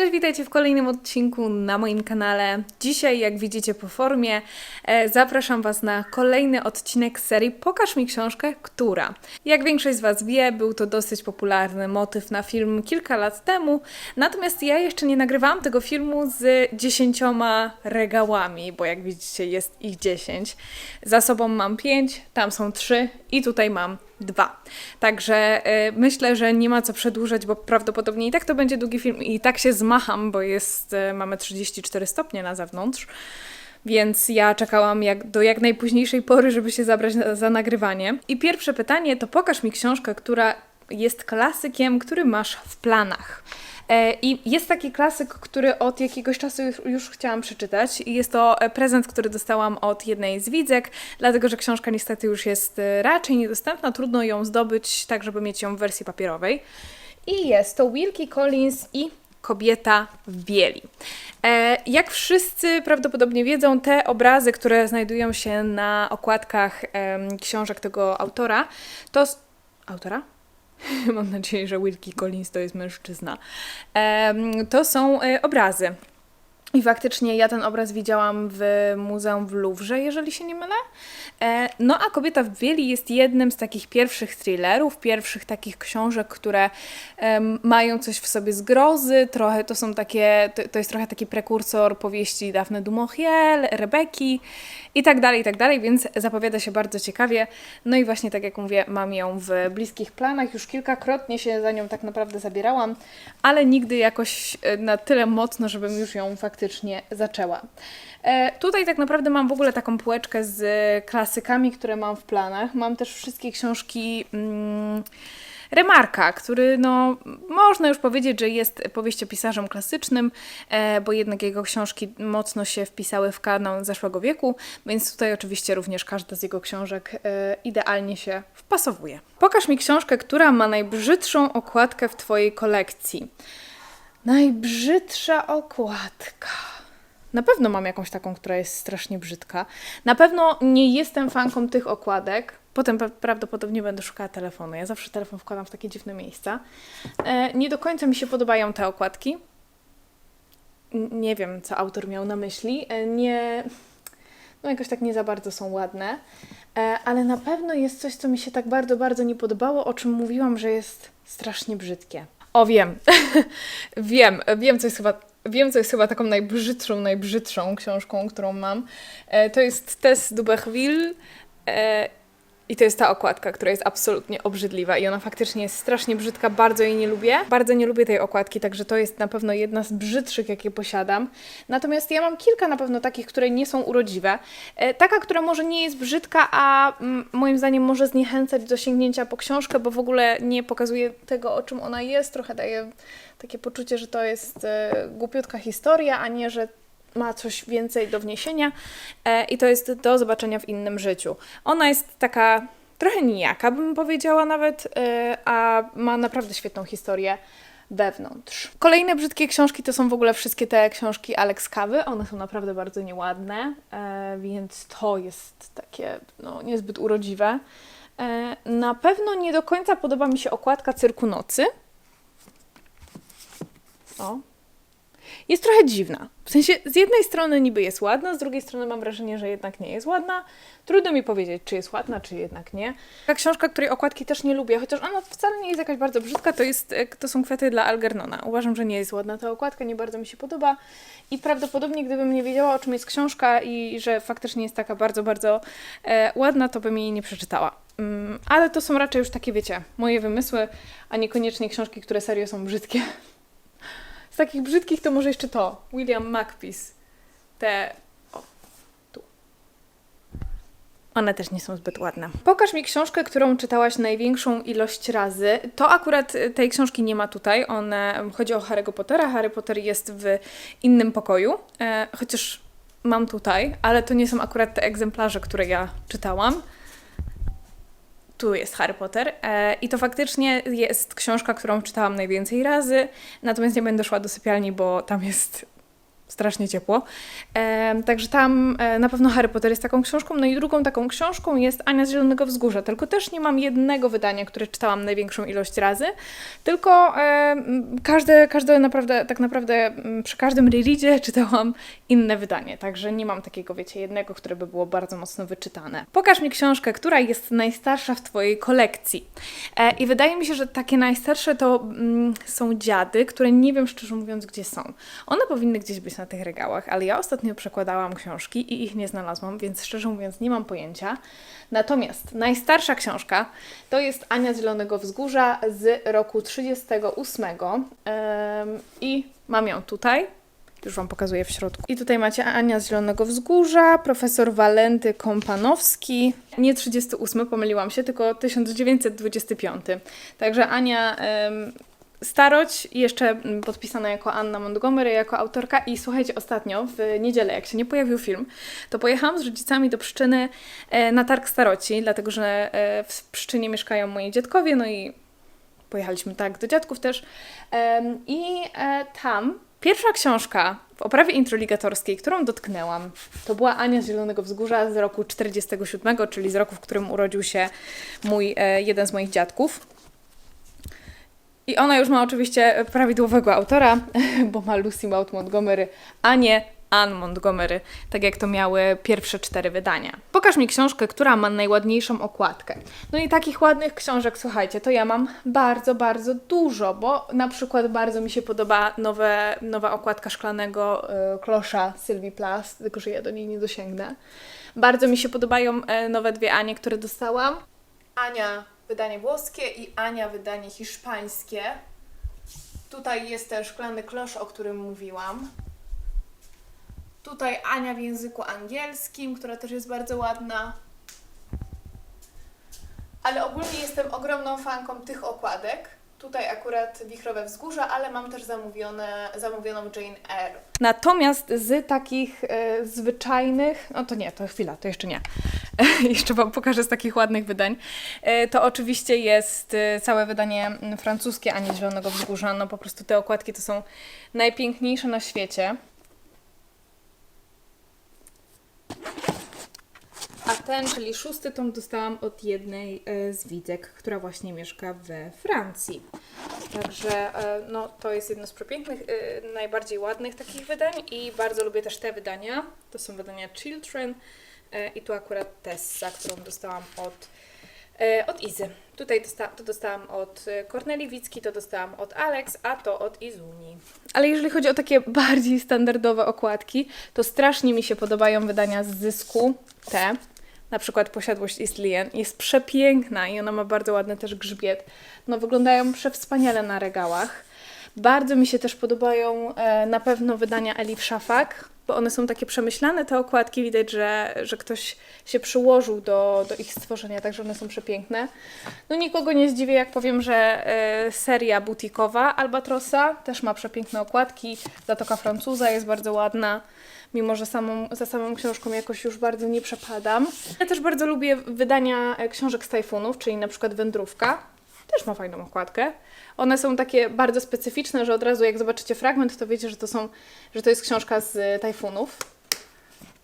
Cześć, witajcie w kolejnym odcinku na moim kanale. Dzisiaj, jak widzicie po formie, e, zapraszam Was na kolejny odcinek serii Pokaż mi książkę, która. Jak większość z Was wie, był to dosyć popularny motyw na film kilka lat temu, natomiast ja jeszcze nie nagrywałam tego filmu z dziesięcioma regałami, bo jak widzicie jest ich dziesięć. Za sobą mam pięć, tam są trzy i tutaj mam dwa. Także y, myślę, że nie ma co przedłużać, bo prawdopodobnie i tak to będzie długi film i tak się zmacham, bo jest, y, mamy 34 stopnie na zewnątrz. Więc ja czekałam jak, do jak najpóźniejszej pory, żeby się zabrać na, za nagrywanie. I pierwsze pytanie to pokaż mi książkę, która jest klasykiem, który masz w planach. E, I jest taki klasyk, który od jakiegoś czasu już, już chciałam przeczytać. I jest to e, prezent, który dostałam od jednej z widzek, dlatego że książka niestety już jest e, raczej niedostępna. Trudno ją zdobyć tak, żeby mieć ją w wersji papierowej. I jest to Wilkie Collins i Kobieta w bieli. Jak wszyscy prawdopodobnie wiedzą, te obrazy, które znajdują się na okładkach książek tego autora, to. Autora? Mam nadzieję, że Wilkie Collins to jest mężczyzna. To są e, obrazy. I faktycznie ja ten obraz widziałam w muzeum w Louvre, jeżeli się nie mylę. E, no a Kobieta w bieli jest jednym z takich pierwszych thrillerów, pierwszych takich książek, które mają coś w sobie z grozy, trochę to są takie, to, jest trochę taki prekursor powieści Daphne du Rebeki i tak dalej, i tak dalej, więc zapowiada się bardzo ciekawie. No i właśnie tak jak mówię, mam ją w bliskich planach, już kilkakrotnie się za nią tak naprawdę zabierałam, ale nigdy jakoś e, na tyle mocno, żebym już ją faktycznie zaczęła. E, tutaj tak naprawdę mam w ogóle taką półeczkę z klasykami, które mam w planach. Mam też wszystkie książki. Mm, Remarka, który no, można już powiedzieć, że jest powieściopisarzem klasycznym, e, bo jednak jego książki mocno się wpisały w kanon zeszłego wieku, więc tutaj oczywiście również każda z jego książek e, idealnie się wpasowuje. Pokaż mi książkę, która ma najbrzydszą okładkę w Twojej kolekcji. Najbrzydsza okładka. Na pewno mam jakąś taką, która jest strasznie brzydka. Na pewno nie jestem fanką tych okładek. Potem pra- prawdopodobnie będę szukała telefonu. Ja zawsze telefon wkładam w takie dziwne miejsca. E, nie do końca mi się podobają te okładki. Nie wiem, co autor miał na myśli. E, nie. No, jakoś tak nie za bardzo są ładne. E, ale na pewno jest coś, co mi się tak bardzo, bardzo nie podobało, o czym mówiłam, że jest strasznie brzydkie. O, wiem. wiem, wiem, co jest chyba Wiem, co jest chyba taką najbrzydszą, najbrzydszą książką, którą mam. E, to jest Tess Duberville e, i to jest ta okładka, która jest absolutnie obrzydliwa i ona faktycznie jest strasznie brzydka, bardzo jej nie lubię. Bardzo nie lubię tej okładki, także to jest na pewno jedna z brzydszych, jakie posiadam. Natomiast ja mam kilka na pewno takich, które nie są urodziwe. E, taka, która może nie jest brzydka, a mm, moim zdaniem może zniechęcać do sięgnięcia po książkę, bo w ogóle nie pokazuje tego, o czym ona jest. Trochę daje takie poczucie, że to jest e, głupiutka historia, a nie, że ma coś więcej do wniesienia e, i to jest do zobaczenia w innym życiu. Ona jest taka trochę nijaka, bym powiedziała nawet, e, a ma naprawdę świetną historię wewnątrz. Kolejne brzydkie książki to są w ogóle wszystkie te książki Alex Kawy. One są naprawdę bardzo nieładne, e, więc to jest takie no, niezbyt urodziwe. E, na pewno nie do końca podoba mi się okładka Cyrku Nocy. O, jest trochę dziwna. W sensie, z jednej strony niby jest ładna, z drugiej strony mam wrażenie, że jednak nie jest ładna. Trudno mi powiedzieć, czy jest ładna, czy jednak nie. Ta książka, której okładki też nie lubię, chociaż ona wcale nie jest jakaś bardzo brzydka, to, jest, e, to są kwiaty dla Algernona. Uważam, że nie jest ładna ta okładka, nie bardzo mi się podoba i prawdopodobnie gdybym nie wiedziała, o czym jest książka i że faktycznie jest taka bardzo, bardzo e, ładna, to bym jej nie przeczytała. Mm, ale to są raczej już takie, wiecie, moje wymysły, a niekoniecznie książki, które serio są brzydkie. Takich brzydkich to może jeszcze to. William Makepeace. Te. O, tu. One też nie są zbyt ładne. Pokaż mi książkę, którą czytałaś największą ilość razy. To akurat y, tej książki nie ma tutaj. One, chodzi o Harry'ego Pottera. Harry Potter jest w innym pokoju. E, chociaż mam tutaj, ale to nie są akurat te egzemplarze, które ja czytałam tu jest Harry Potter e, i to faktycznie jest książka, którą czytałam najwięcej razy, natomiast nie będę szła do sypialni, bo tam jest strasznie ciepło. E, także tam e, na pewno Harry Potter jest taką książką. No i drugą taką książką jest Ania z Zielonego Wzgórza. Tylko też nie mam jednego wydania, które czytałam największą ilość razy, tylko e, każde, każde naprawdę, tak naprawdę m, przy każdym rereadzie czytałam inne wydanie. Także nie mam takiego, wiecie, jednego, które by było bardzo mocno wyczytane. Pokaż mi książkę, która jest najstarsza w Twojej kolekcji. E, I wydaje mi się, że takie najstarsze to mm, są dziady, które nie wiem szczerze mówiąc, gdzie są. One powinny gdzieś być na tych regałach, ale ja ostatnio przekładałam książki i ich nie znalazłam, więc szczerze mówiąc nie mam pojęcia. Natomiast najstarsza książka to jest Ania Zielonego Wzgórza z roku 38 em, i mam ją tutaj. Już Wam pokazuję w środku. I tutaj macie Ania z Zielonego Wzgórza, profesor Walenty Kompanowski. Nie 38, pomyliłam się, tylko 1925. Także Ania Staroć, jeszcze podpisana jako Anna Montgomery, jako autorka. I słuchajcie, ostatnio, w niedzielę, jak się nie pojawił film, to pojechałam z rodzicami do Pszczyny e, na targ Staroci, dlatego że e, w Pszczynie mieszkają moi dziadkowie, no i pojechaliśmy tak do dziadków też. I e, tam pierwsza książka w oprawie introligatorskiej, którą dotknęłam, to była Ania z Zielonego Wzgórza z roku 47, czyli z roku, w którym urodził się mój, jeden z moich dziadków. I ona już ma oczywiście prawidłowego autora, bo ma Lucy Maud Montgomery, a nie Anne Montgomery, tak jak to miały pierwsze cztery wydania. Pokaż mi książkę, która ma najładniejszą okładkę. No i takich ładnych książek, słuchajcie, to ja mam bardzo, bardzo dużo, bo na przykład bardzo mi się podoba nowe, nowa okładka szklanego y, klosza Sylwii Plath, tylko że ja do niej nie dosięgnę. Bardzo mi się podobają e, nowe dwie Anie, które dostałam. Ania wydanie włoskie i Ania wydanie hiszpańskie. Tutaj jest ten szklany klosz, o którym mówiłam. Tutaj Ania w języku angielskim, która też jest bardzo ładna. Ale ogólnie jestem ogromną fanką tych okładek. Tutaj akurat Wichrowe Wzgórza, ale mam też zamówione, zamówioną Jane Eyre. Natomiast z takich e, zwyczajnych, no to nie, to chwila, to jeszcze nie. jeszcze Wam pokażę z takich ładnych wydań. E, to oczywiście jest e, całe wydanie francuskie, a nie Zielonego Wzgórza. No po prostu te okładki to są najpiękniejsze na świecie. A ten, czyli szósty tom, dostałam od jednej e, z widzek, która właśnie mieszka we Francji. Także no, to jest jedno z przepięknych, najbardziej ładnych takich wydań i bardzo lubię też te wydania. To są wydania Children i tu akurat Tessa, którą dostałam od, e, od Izy. Tutaj dosta to dostałam od e, Korneli Wicki, to dostałam od Alex, a to od Izuni. Ale jeżeli chodzi o takie bardziej standardowe okładki, to strasznie mi się podobają wydania z zysku te. Na przykład Posiadłość Islian jest przepiękna i ona ma bardzo ładny też grzbiet. No wyglądają przewspaniale na regałach. Bardzo mi się też podobają e, na pewno wydania Elif Szafak, bo one są takie przemyślane, te okładki. Widać, że, że ktoś się przyłożył do, do ich stworzenia, także one są przepiękne. No nikogo nie zdziwię, jak powiem, że e, seria butikowa Albatrosa też ma przepiękne okładki. Zatoka Francuza jest bardzo ładna, mimo że samą, za samą książką jakoś już bardzo nie przepadam. Ja też bardzo lubię wydania e, książek z tajfunów, czyli na przykład Wędrówka. Też ma fajną okładkę. One są takie bardzo specyficzne, że od razu jak zobaczycie fragment, to wiecie, że to, są, że to jest książka z e, tajfunów.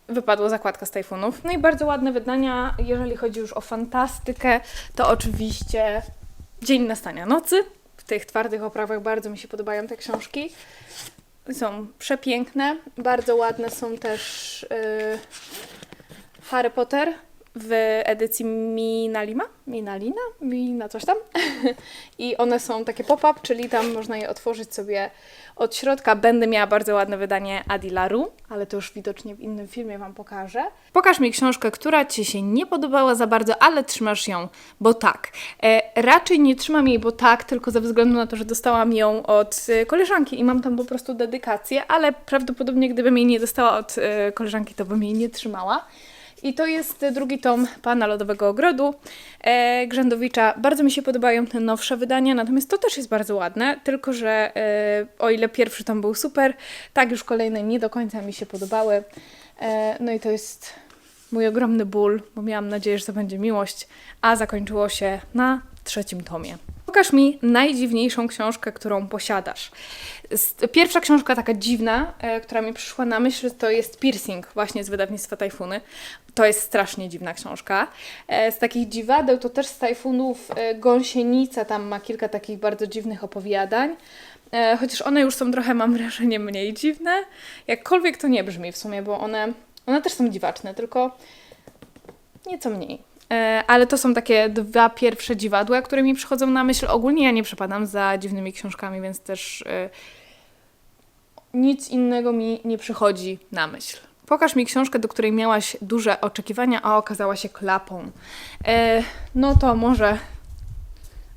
Wypadła zakładka z tajfunów. No i bardzo ładne wydania, jeżeli chodzi już o fantastykę, to oczywiście Dzień nastania nocy. W tych twardych oprawach bardzo mi się podobają te książki. Są przepiękne. Bardzo ładne są też yy, Harry Potter w edycji Minalima? Minalina? Mina coś tam. I one są takie pop-up, czyli tam można je otworzyć sobie od środka. Będę miała bardzo ładne wydanie Adilaru, ale to już widocznie w innym filmie Wam pokażę. Pokaż mi książkę, która Ci się nie podobała za bardzo, ale trzymasz ją, bo tak. E, raczej nie trzymam jej, bo tak, tylko ze względu na to, że dostałam ją od e, koleżanki i mam tam po prostu dedykację, ale prawdopodobnie gdybym jej nie dostała od e, koleżanki, to bym jej nie trzymała. I to jest drugi tom Pana Lodowego Ogrodu e, Grzędowicza. Bardzo mi się podobają te nowsze wydania, natomiast to też jest bardzo ładne, tylko że e, o ile pierwszy tom był super, tak już kolejne nie do końca mi się podobały. E, no i to jest mój ogromny ból, bo miałam nadzieję, że to będzie miłość, a zakończyło się na trzecim tomie. Pokaż mi najdziwniejszą książkę, którą posiadasz. Pierwsza książka taka dziwna, e, która mi przyszła na myśl, to jest Piercing, właśnie z wydawnictwa Tajfuny. To jest strasznie dziwna książka. E, z takich dziwadeł to też z Tajfunów e, Gąsienica, tam ma kilka takich bardzo dziwnych opowiadań. Chociaż one już są trochę, mam wrażenie, mniej dziwne. Jakkolwiek to nie brzmi w sumie, bo one, one też są dziwaczne, tylko nieco mniej. E, ale to są takie dwa pierwsze dziwadła, które mi przychodzą na myśl. Ogólnie ja nie przepadam za dziwnymi książkami, więc też e, nic innego mi nie przychodzi na myśl. Pokaż mi książkę, do której miałaś duże oczekiwania, a okazała się klapą. E, no to może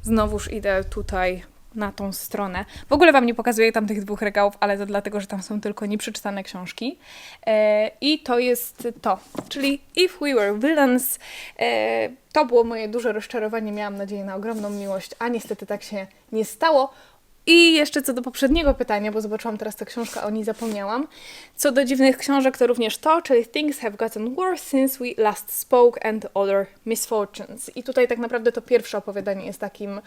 znowuż idę tutaj na tą stronę. W ogóle Wam nie pokazuję tam tych dwóch regałów, ale to dlatego, że tam są tylko nieprzeczytane książki. E, I to jest to, czyli If We Were Villains. E, to było moje duże rozczarowanie. Miałam nadzieję na ogromną miłość, a niestety tak się nie stało. I jeszcze co do poprzedniego pytania, bo zobaczyłam teraz tę książkę, o niej zapomniałam. Co do dziwnych książek, to również to, czyli Things Have Gotten Worse Since We Last Spoke and Other Misfortunes. I tutaj tak naprawdę to pierwsze opowiadanie jest takim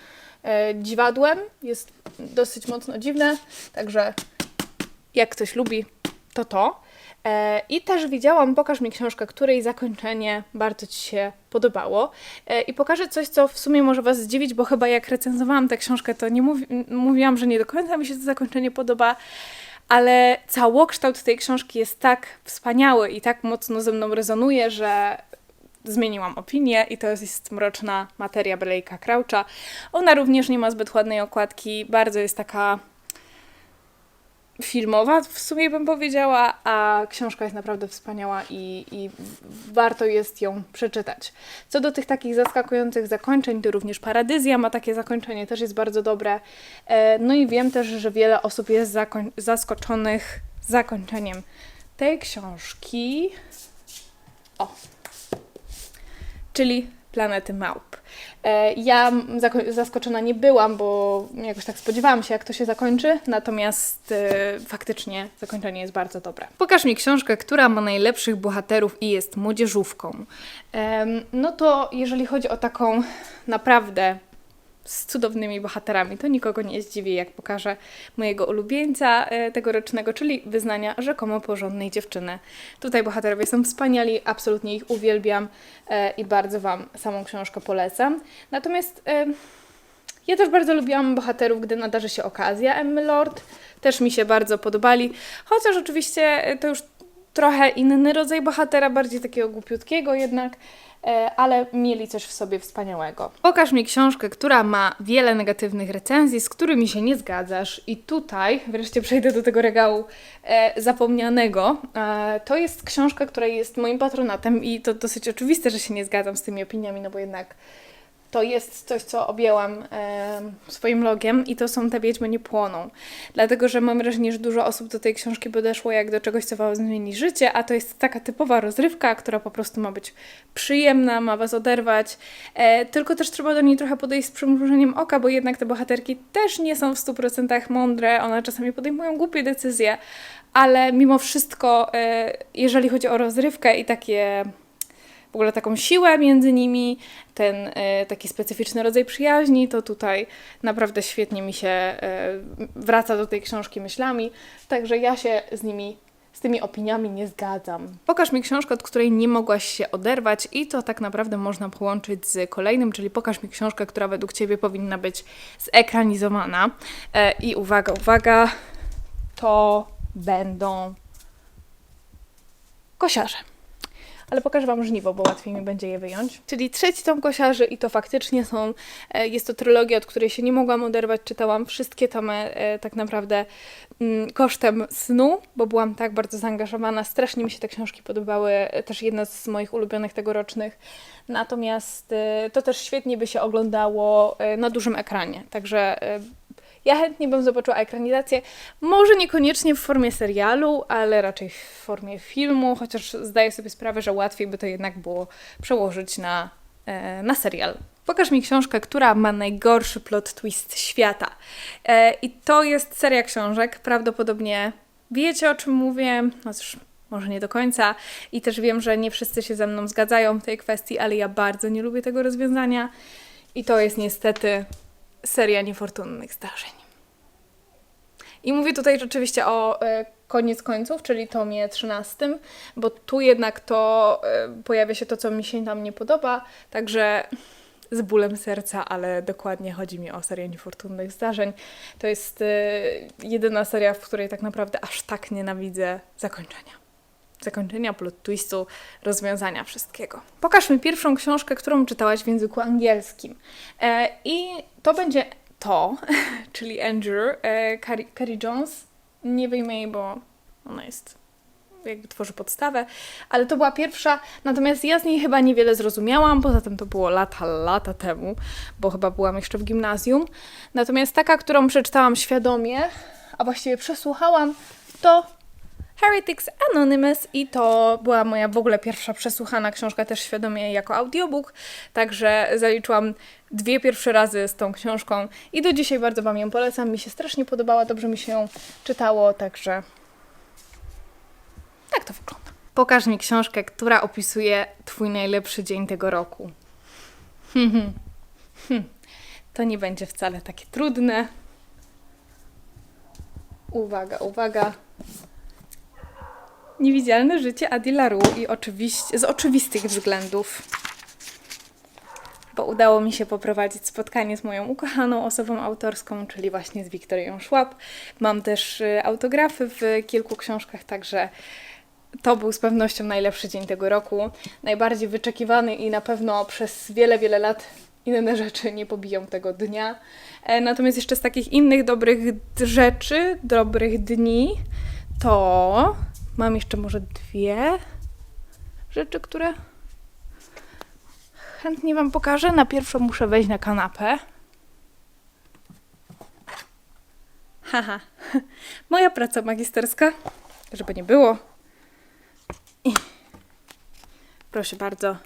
e, dziwadłem, jest dosyć mocno dziwne, także jak ktoś lubi, to to. E, I też widziałam, pokaż mi książkę, której zakończenie bardzo Ci się podobało. E, I pokażę coś, co w sumie może Was zdziwić, bo chyba jak recenzowałam tę książkę, to nie mówi, mówiłam, że nie do końca mi się to zakończenie podoba, ale całokształt tej książki jest tak wspaniały i tak mocno ze mną rezonuje, że zmieniłam opinię i to jest Mroczna Materia Blake'a Croucha. Ona również nie ma zbyt ładnej okładki, bardzo jest taka filmowa, w sumie bym powiedziała, a książka jest naprawdę wspaniała i, i warto jest ją przeczytać. Co do tych takich zaskakujących zakończeń, to również Paradyzja ma takie zakończenie, też jest bardzo dobre. E, No i wiem też, że wiele osób jest zaskoczonych zakończeniem tej książki. O, czyli Planety Małp. E, Ja zaskoczona nie byłam, bo jakoś tak spodziewałam się, jak to się zakończy, natomiast e, faktycznie zakończenie jest bardzo dobre. Pokaż mi książkę, która ma najlepszych bohaterów i jest młodzieżówką. No to jeżeli chodzi o taką naprawdę z cudownymi bohaterami, to nikogo nie zdziwi, jak pokażę mojego ulubieńca e, tegorocznego, czyli wyznania rzekomo porządnej dziewczyny. Tutaj bohaterowie są wspaniali, absolutnie ich uwielbiam e, i bardzo Wam samą książkę polecam. Natomiast e, ja też bardzo lubiłam bohaterów, gdy nadarzy się okazja. Emmy Lord też mi się bardzo podobali, chociaż oczywiście to już trochę inny rodzaj bohatera, bardziej takiego głupiutkiego jednak, ale mieli coś w sobie wspaniałego. Pokaż mi książkę, która ma wiele negatywnych recenzji, z którymi się nie zgadzasz i tutaj, wreszcie przejdę do tego regału e, zapomnianego, e, to jest książka, która jest moim patronatem i to dosyć oczywiste, że się nie zgadzam z tymi opiniami, no bo jednak to jest coś, co objęłam em, swoim logiem i to są Te Wiedźmy nie płoną. Dlatego, że mam wrażenie, że dużo osób do tej książki podeszło jak do czegoś, co Wam zmieni życie, a to jest taka typowa rozrywka, która po prostu ma być przyjemna, ma Was oderwać, e, tylko też trzeba do niej trochę podejść z przymrużeniem oka, bo jednak te bohaterki też nie są w 100% mądre, one czasami podejmują głupie decyzje, ale mimo wszystko, e, jeżeli chodzi o rozrywkę i takie w ogóle taką siłę między nimi, ten e, taki specyficzny rodzaj przyjaźni, to tutaj naprawdę świetnie mi się e, wraca do tej książki myślami, także ja się z nimi, z tymi opiniami nie zgadzam. Pokaż mi książkę, od której nie mogłaś się oderwać i to tak naprawdę można połączyć z kolejnym, czyli pokaż mi książkę, która według Ciebie powinna być zekranizowana. E, I uwaga, uwaga, to będą kosiarze ale pokażę Wam żniwo, bo łatwiej mi będzie je wyjąć. Czyli trzeci tom kosiarzy i to faktycznie są, e, jest to trylogia, od której się nie mogłam oderwać, czytałam wszystkie tomy e, tak naprawdę mm, kosztem snu, bo byłam tak bardzo zaangażowana, strasznie mi się te książki podobały, e, też jedna z moich ulubionych tegorocznych, natomiast to też świetnie by się oglądało na dużym ekranie, także ja chętnie bym zobaczyła ekranizację, może niekoniecznie w formie serialu, ale raczej w formie filmu, chociaż zdaję sobie sprawę, że łatwiej by to jednak było przełożyć na, e, na serial. Pokaż mi książkę, która ma najgorszy plot twist świata. E, I to jest seria książek, prawdopodobnie wiecie o czym mówię, no cóż, może nie do końca. I też wiem, że nie wszyscy się ze mną zgadzają w tej kwestii, ale ja bardzo nie lubię tego rozwiązania. I to jest niestety seria niefortunnych zdarzeń. I mówię tutaj rzeczywiście o e, koniec końców, czyli tomie 13, bo tu jednak to e, pojawia się to, co mi się tam nie podoba, także z bólem serca, ale dokładnie chodzi mi o serię niefortunnych zdarzeń. To jest e, jedyna seria, w której tak naprawdę aż tak nienawidzę zakończenia. Zakończenia, plot twistu, rozwiązania wszystkiego. Pokaż mi pierwszą książkę, którą czytałaś w języku angielskim. E, I to będzie to, czyli Andrew, e, Carrie, Carrie Jones. Nie wyjmę jej, bo ona jest, jakby tworzy podstawę, ale to była pierwsza, natomiast ja z niej chyba niewiele zrozumiałam, poza tym to było lata, lata temu, bo chyba byłam jeszcze w gimnazjum. Natomiast taka, którą przeczytałam świadomie, a właściwie przesłuchałam, to Heretics Anonymous i to była moja w ogóle pierwsza przesłuchana książka też świadomie jako audiobook, także zaliczyłam dwie pierwsze razy z tą książką i do dzisiaj bardzo Wam ją polecam, mi się strasznie podobała, dobrze mi się ją czytało, także tak to wygląda. Pokaż mi książkę, która opisuje Twój najlepszy dzień tego roku. Hmm, hmm. To nie będzie wcale takie trudne. Uwaga, uwaga. Niewidzialne życie Adi Laru i oczywiście, z oczywistych względów, bo udało mi się poprowadzić spotkanie z moją ukochaną osobą autorską, czyli właśnie z Wiktorią Szłap. Mam też y, autografy w kilku książkach, także to był z pewnością najlepszy dzień tego roku. Najbardziej wyczekiwany i na pewno przez wiele, wiele lat inne rzeczy nie pobiją tego dnia. E, Natomiast jeszcze z takich innych dobrych rzeczy, dobrych dni, to mam jeszcze może dwie rzeczy, które chętnie Wam pokażę. Na pierwszą muszę wejść na kanapę. Haha, moja praca magisterska, żeby nie było. I proszę bardzo.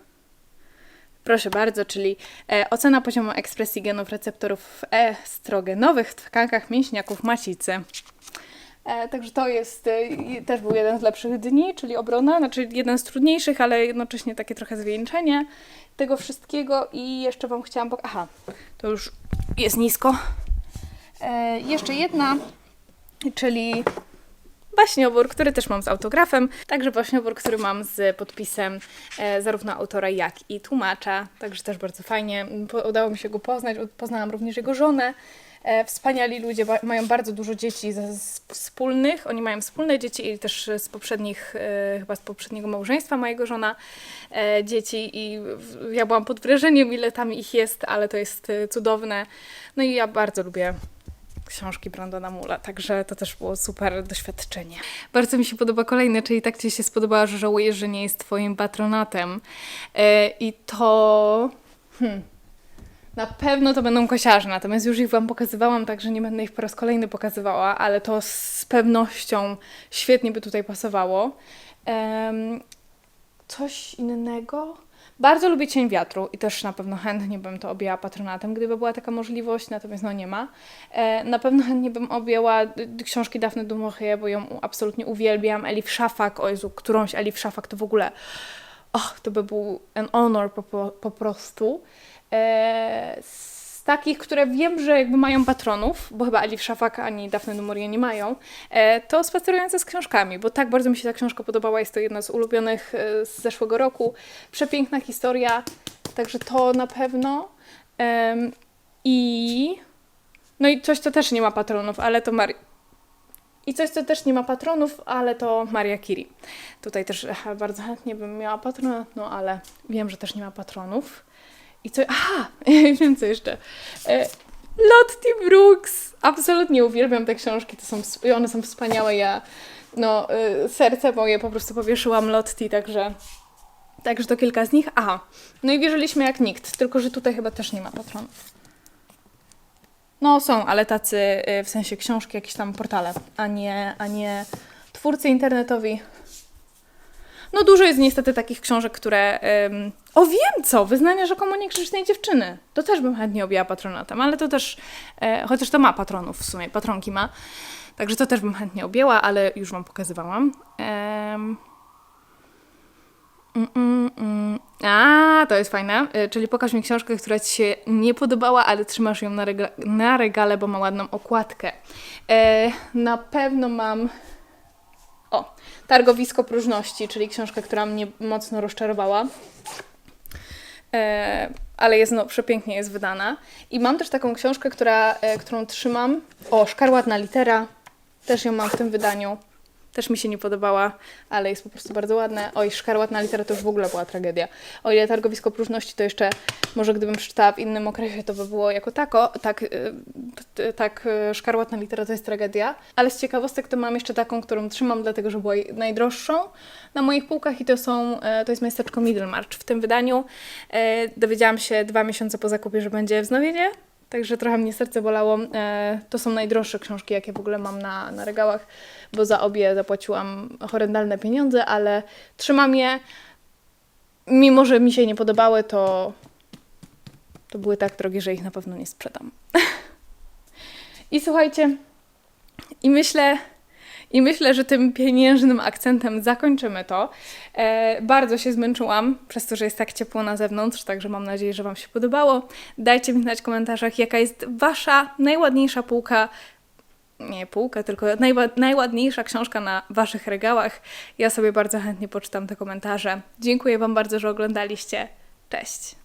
Proszę bardzo, czyli e, ocena poziomu ekspresji genów receptorów estrogenowych w tkankach mięśniaków macicy. E, także to jest, e, też był jeden z lepszych dni, czyli obrona, znaczy jeden z trudniejszych, ale jednocześnie takie trochę zwieńczenie tego wszystkiego i jeszcze Wam chciałam aha, to już jest nisko. E, jeszcze jedna, czyli baśniowór, który też mam z autografem, także baśniowór, który mam z podpisem e, zarówno autora, jak i tłumacza, także też bardzo fajnie. Udało mi się go poznać, poznałam również jego żonę. E, wspaniali ludzie, ba- mają bardzo dużo dzieci ze, wspólnych, oni mają wspólne dzieci i też z poprzednich, e, chyba z poprzedniego małżeństwa mojego żona e, dzieci i ja byłam pod wrażeniem, ile tam ich jest, ale to jest cudowne. No i ja bardzo lubię książki Brandona Mula, także to też było super doświadczenie. Bardzo mi się podoba kolejne, czyli tak Ci się spodobała, że żałujesz, że nie jest Twoim patronatem. I to... Hmm. Na pewno to będą kosiarze, natomiast już ich Wam pokazywałam, także nie będę ich po raz kolejny pokazywała, ale to z pewnością świetnie by tutaj pasowało. Em, coś innego? Bardzo lubię Cień Wiatru i też na pewno chętnie bym to objęła patronatem, gdyby była taka możliwość, natomiast no nie ma. E, na pewno chętnie bym objęła książki Dafne du Maurier, bo ją absolutnie uwielbiam. Elif Szafak, o Jezu, którąś Elif Szafak to w ogóle, och, to by był an honor po, po prostu. E, z takich, które wiem, że jakby mają patronów, bo chyba Elif Szafak ani Dafne Maurier nie mają, e, to spacerujące z książkami, bo tak bardzo mi się ta książka podobała, jest to jedna z ulubionych e, z zeszłego roku. Przepiękna historia, także to na pewno. I no i coś, co też nie ma patronów, ale to Mari... I coś, co też nie ma patronów, ale to Maria Curie. Tutaj też bardzo chętnie bym miała patronat, no ale wiem, że też nie ma patronów. I co... Aha! wiem co jeszcze. E, Lottie Brooks! Absolutnie uwielbiam te książki, to są, one są wspaniałe. Ja, no, y, serce moje po prostu powieszyłam Lottie, także... Także to kilka z nich. Aha, no i wierzyliśmy jak nikt, tylko że tutaj chyba też nie ma patronów. No są, ale tacy y, w sensie książki, jakieś tam portale, a nie, a nie twórcy internetowi. No dużo jest niestety takich książek, które... ym, O wiem co! Wyznania rzekomo niegrzecznej dziewczyny. To też bym chętnie objęła patronatem, ale to też... E, chociaż to ma patronów w sumie, patronki ma. Także to też bym chętnie objęła, ale już Wam pokazywałam. Em, Mm, mm. A, to jest fajne. Y, Czyli pokaż mi książkę, która Ci się nie podobała, ale trzymasz ją na, na regale, bo ma ładną okładkę. E, na pewno mam. O, Targowisko Próżności, czyli książka, która mnie mocno rozczarowała. E, ale jest no, przepięknie jest wydana. I mam też taką książkę, która, e, którą trzymam. O, Szkarłatna Litera. Też ją mam w tym wydaniu. Też mi się nie podobała, ale jest po prostu bardzo ładne. Oj, Szkarłatna Litera to już w ogóle była tragedia. O ile Targowisko Próżności to jeszcze, może gdybym przeczytała w innym okresie, to by było jako tako. Tak, y, tak y, Szkarłatna Litera to jest tragedia. Ale z ciekawostek to mam jeszcze taką, którą trzymam, dlatego że była najdroższą na moich półkach i to są, e, to jest miasteczko Middlemarch. W tym wydaniu dowiedziałam się dwa miesiące po zakupie, że będzie wznowienie, także trochę mnie serce bolało. E, To są najdroższe książki, jakie w ogóle mam na, na regałach, bo za obie zapłaciłam horrendalne pieniądze, ale trzymam je. Mimo, że mi się nie podobały, to, to były tak drogie, że ich na pewno nie sprzedam. I słuchajcie, i myślę, i myślę, że tym pieniężnym akcentem zakończymy to. E, bardzo się zmęczyłam przez to, że jest tak ciepło na zewnątrz, także mam nadzieję, że Wam się podobało. Dajcie mi znać w komentarzach, jaka jest Wasza najładniejsza półka. Nie półka, tylko najła- najładniejsza książka na Waszych regałach. Ja sobie bardzo chętnie poczytam te komentarze. Dziękuję Wam bardzo, że oglądaliście. Cześć!